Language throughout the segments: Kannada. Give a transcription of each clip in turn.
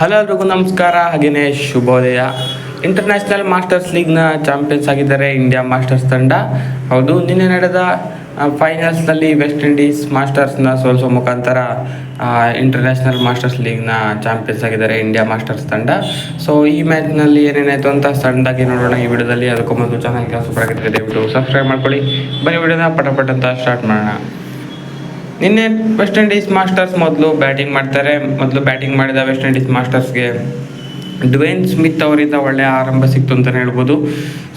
ಹಲೋ ಎಲ್ರಿಗೂ ನಮಸ್ಕಾರ ಹಾಗೆಯೇ ಶುಭೋದಯ. ಇಂಟರ್ನ್ಯಾಷನಲ್ ಮಾಸ್ಟರ್ಸ್ ಲೀಗ್ನ ಚಾಂಪಿಯನ್ಸ್ ಆಗಿದ್ದಾರೆ ಇಂಡಿಯಾ ಮಾಸ್ಟರ್ಸ್ ತಂಡ. ಹೌದು, ನಿನ್ನೆ ನಡೆದ ಫೈನಲ್ಸ್ನಲ್ಲಿ ವೆಸ್ಟ್ ಇಂಡೀಸ್ ಮಾಸ್ಟರ್ಸ್ನ ಸೋಲಿಸೋ ಮುಖಾಂತರ ಇಂಟರ್ನ್ಯಾಷನಲ್ ಮಾಸ್ಟರ್ಸ್ ಲೀಗ್ನ ಚಾಂಪಿಯನ್ಸ್ ಆಗಿದ್ದಾರೆ ಇಂಡಿಯಾ ಮಾಸ್ಟರ್ಸ್ ತಂಡ. ಸೊ ಈ ಮ್ಯಾಚ್ನಲ್ಲಿ ಏನೇನಾಯಿತು ಅಂತ ಸಣ್ಣದಾಗಿ ನೋಡೋಣ ಈ ವಿಡಿಯೋದಲ್ಲಿ. ಅದಕ್ಕೂ ಮೊದಲು ಚಾನಲ್ಗೆ ಸೂಪರ್ ಆಗಿರ್ತದೆ ದಯವಿಟ್ಟು ಸಬ್ಸ್ಕ್ರೈಬ್ ಮಾಡ್ಕೊಳ್ಳಿ. ಬನ್ನಿ ವಿಡಿಯೋನ ಪಟಪಟ್ ಪಟ ಅಂತ ಸ್ಟಾರ್ಟ್ ಮಾಡೋಣ. ನಿನ್ನೆ ವೆಸ್ಟ್ ಇಂಡೀಸ್ ಮಾಸ್ಟರ್ಸ್ ಮೊದಲು ಬ್ಯಾಟಿಂಗ್ ಮಾಡ್ತಾರೆ. ಮೊದಲು ಬ್ಯಾಟಿಂಗ್ ಮಾಡಿದ ವೆಸ್ಟ್ ಇಂಡೀಸ್ ಮಾಸ್ಟರ್ಸ್ಗೆ ಡ್ವೇನ್ ಸ್ಮಿತ್ ಅವರಿಂದ ಒಳ್ಳೆಯ ಆರಂಭ ಸಿಕ್ತು ಅಂತಲೇ ಹೇಳ್ಬೋದು.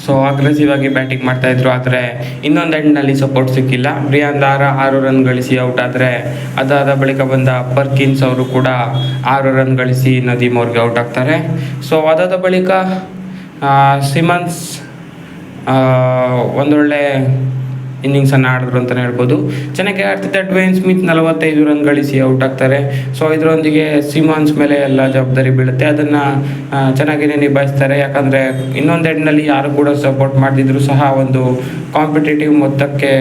ಸೊ ಅಗ್ರೆಸಿವ್ ಆಗಿ ಬ್ಯಾಟಿಂಗ್ ಮಾಡ್ತಾ ಇದ್ರು. ಆದರೆ ಇನ್ನೊಂದು ಎಂಡ್ನಲ್ಲಿ ಸಪೋರ್ಟ್ ಸಿಕ್ಕಿಲ್ಲ. ಬ್ರಿಯಾನ್ ದಾರ ಆರು ರನ್ ಗಳಿಸಿ ಔಟ್ ಆದರೆ ಅದಾದ ಬಳಿಕ ಬಂದ ಪರ್ಕಿನ್ಸ್ ಅವರು ಕೂಡ ಆರು ರನ್ ಗಳಿಸಿ ನದೀಮ್ ಅವ್ರಿಗೆ ಔಟ್ ಆಗ್ತಾರೆ. ಸೊ ಅದಾದ ಬಳಿಕ ಸಿಮನ್ಸ್ ಒಂದೊಳ್ಳೆ ಇನ್ನಿಂಗ್ಸನ್ನು ಆಡಿದ್ರು ಅಂತಲೇ ಹೇಳ್ಬೋದು. ಚೆನ್ನಾಗಿ ಆಡ್ತಿದ್ದ ಡ್ವೇನ್ ಸ್ಮಿತ್ ನಲವತ್ತೈದು ರನ್ ಗಳಿಸಿ ಔಟ್ ಆಗ್ತಾರೆ. ಸೊ ಇದರೊಂದಿಗೆ ಸಿಮಾನ್ಸ್ ಮೇಲೆ ಎಲ್ಲ ಜವಾಬ್ದಾರಿ ಬೀಳುತ್ತೆ. ಅದನ್ನು ಚೆನ್ನಾಗಿನೇ ನಿಭಾಯಿಸ್ತಾರೆ. ಯಾಕಂದರೆ ಇನ್ನೊಂದು ಎಂಡ್ನಲ್ಲಿ ಯಾರು ಕೂಡ ಸಪೋರ್ಟ್ ಮಾಡದಿದ್ರು ಸಹ ಒಂದು ಕಾಂಪಿಟೇಟಿವ್ ಮೊತ್ತಕ್ಕೆ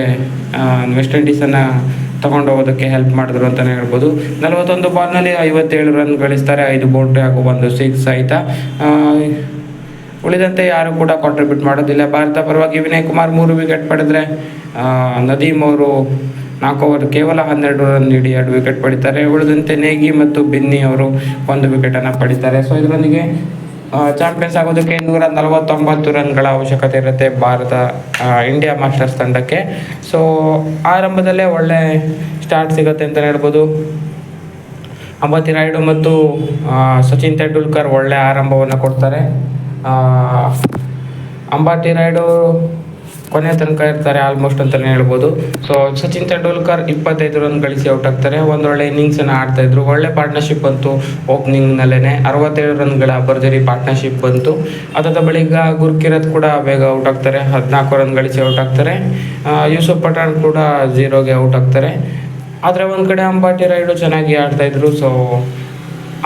ವೆಸ್ಟ್ ಇಂಡೀಸನ್ನು ತಗೊಂಡು ಹೋಗೋದಕ್ಕೆ ಹೆಲ್ಪ್ ಮಾಡಿದ್ರು ಅಂತಲೇ ಹೇಳ್ಬೋದು. ನಲವತ್ತೊಂದು ಬಾಲ್ನಲ್ಲಿ ಐವತ್ತೇಳು ರನ್ ಗಳಿಸ್ತಾರೆ. ಐದು ಬೌಂಡ್ರಿ ಹಾಗೂ ಒಂದು ಸಿಕ್ಸ್ ಆಯಿತಾ? ಉಳಿದಂತೆ ಯಾರು ಕೂಡ ಕಾಂಟ್ರಿಬ್ಯೂಟ್ ಮಾಡೋದಿಲ್ಲ. ಭಾರತ ಪರವಾಗಿ ವಿನಯ್ ಕುಮಾರ್ ಮೂರು ವಿಕೆಟ್ ಪಡೆದರೆ ನದೀಮ್ ಅವರು ನಾಲ್ಕು ಓವರ್ ಕೇವಲ ಹನ್ನೆರಡು ರನ್ ನೀಡಿ ಎರಡು ವಿಕೆಟ್ ಪಡಿತಾರೆ. ಉಳಿದಂತೆ ನೇಗಿ ಮತ್ತು ಬಿನ್ನಿ ಅವರು ಒಂದು ವಿಕೆಟನ್ನು ಪಡಿತಾರೆ. ಸೊ ಇದರೊಂದಿಗೆ ಚಾಂಪಿಯನ್ಸ್ ಆಗೋದಕ್ಕೆ ನೂರ ನಲವತ್ತೊಂಬತ್ತು ರನ್ಗಳ ಅವಶ್ಯಕತೆ ಇರುತ್ತೆ ಭಾರತ ಇಂಡಿಯಾ ಮಾಸ್ಟರ್ಸ್ ತಂಡಕ್ಕೆ. ಸೊ ಆರಂಭದಲ್ಲೇ ಒಳ್ಳೆ ಸ್ಟಾರ್ಟ್ ಸಿಗುತ್ತೆ ಅಂತಲೇ ಹೇಳ್ಬೋದು. ಅಂಬಾತಿ ರಾಯ್ಡು ಮತ್ತು ಸಚಿನ್ ತೆಂಡೂಲ್ಕರ್ ಒಳ್ಳೆ ಆರಂಭವನ್ನು ಕೊಡ್ತಾರೆ. ಅಂಬಾಟಿ ರಾಯುಡು ಕೊನೆ ತನಕ ಇರ್ತಾರೆ ಆಲ್ಮೋಸ್ಟ್ ಅಂತಲೇ ಹೇಳ್ಬೋದು. ಸೊ ಸಚಿನ್ ತೆಂಡೂಲ್ಕರ್ ಇಪ್ಪತ್ತೈದು ರನ್ ಗಳಿಸಿ ಔಟ್ ಆಗ್ತಾರೆ. ಒಂದೊಳ್ಳೆ ಇನ್ನಿಂಗ್ಸನ್ನು ಆಡ್ತಾ ಇದ್ರು. ಒಳ್ಳೆ ಪಾರ್ಟ್ನರ್ಶಿಪ್ ಬಂತು ಓಪನಿಂಗ್ನಲ್ಲೇ ಅರವತ್ತೇಳು ರನ್ಗಳ ಭರ್ಜರಿ ಪಾರ್ಟ್ನರ್ಶಿಪ್ ಬಂತು. ಅದಾದ ಬಳಿಕ ಗುರ್ಕಿರತ್ ಕೂಡ ಬೇಗ ಔಟ್ ಆಗ್ತಾರೆ. ಹದಿನಾಲ್ಕು ರನ್ ಗಳಿಸಿ ಔಟ್ ಆಗ್ತಾರೆ. ಯೂಸುಫ್ ಪಠಾಣ್ ಕೂಡ ಜೀರೋಗೆ ಔಟ್ ಆಗ್ತಾರೆ. ಆದರೆ ಒಂದು ಕಡೆ ಅಂಬಾಟಿ ರೈಡು ಚೆನ್ನಾಗಿ ಆಡ್ತಾಯಿದ್ರು ಸೊ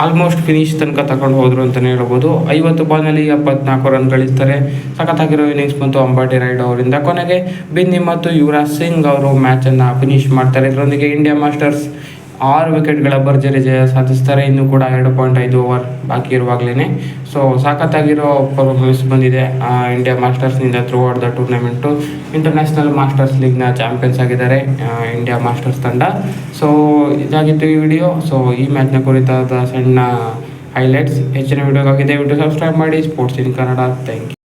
ಆಲ್ಮೋಸ್ಟ್ ಫಿನಿಶ್ ತನಕ ತಗೊಂಡು ಹೋದರು ಅಂತಲೇ ಹೇಳ್ಬೋದು. ಐವತ್ತು ಬಾಲ್ನಲ್ಲಿ ಎಪ್ಪತ್ನಾಲ್ಕು ರನ್ ಗಳಿಸ್ತಾರೆ ಸಖತ್ತಾಗಿರೋ ಇನ್ನಿಂಗ್ಸ್ ಬಂತು ಅಂಬಾಟಿ ರೈಡ್ ಅವರಿಂದ. ಕೊನೆಗೆ ಬಿನ್ನಿ ಮತ್ತು ಯುವರಾಜ್ ಸಿಂಗ್ ಅವರು ಮ್ಯಾಚನ್ನು ಫಿನಿಶ್ ಮಾಡ್ತಾರೆ. ಇದರೊಂದಿಗೆ ಇಂಡಿಯಾ ಮಾಸ್ಟರ್ಸ್ ಆರು ವಿಕೆಟ್ಗಳ ಭರ್ಜರಿ ಜಯ ಸಾಧಿಸ್ತಾರೆ. ಇನ್ನೂ ಕೂಡ ಎರಡು ಪಾಯಿಂಟ್ ಐದು ಓವರ್ ಬಾಕಿ ಇರುವಾಗಲೇ ಸೊ ಸಾಕತ್ತಾಗಿರೋ ಪರ್ಫಾರ್ಮೆನ್ಸ್ ಬಂದಿದೆ. India ಮಾಸ್ಟರ್ಸ್ನಿಂದ through out the tournament international masters ಲೀಗ್ನ champions ಆಗಿದ್ದಾರೆ ಇಂಡಿಯಾ ಮಾಸ್ಟರ್ಸ್ ತಂಡ. ಸೊ ಇದಾಗಿತ್ತು ಈ ವಿಡಿಯೋ ಸೊ ಈ ಮ್ಯಾಚ್ನ ಕುರಿತಾದ ಸಣ್ಣ ಹೈಲೈಟ್ಸ್ ಹೆಚ್ಚಿನ ವಿಡಿಯೋಗಾಗಿದೆ ವಿಡಿಯೋ ಸಬ್ಸ್ಕ್ರೈಬ್ ಮಾಡಿ. Sports in Kannada thank you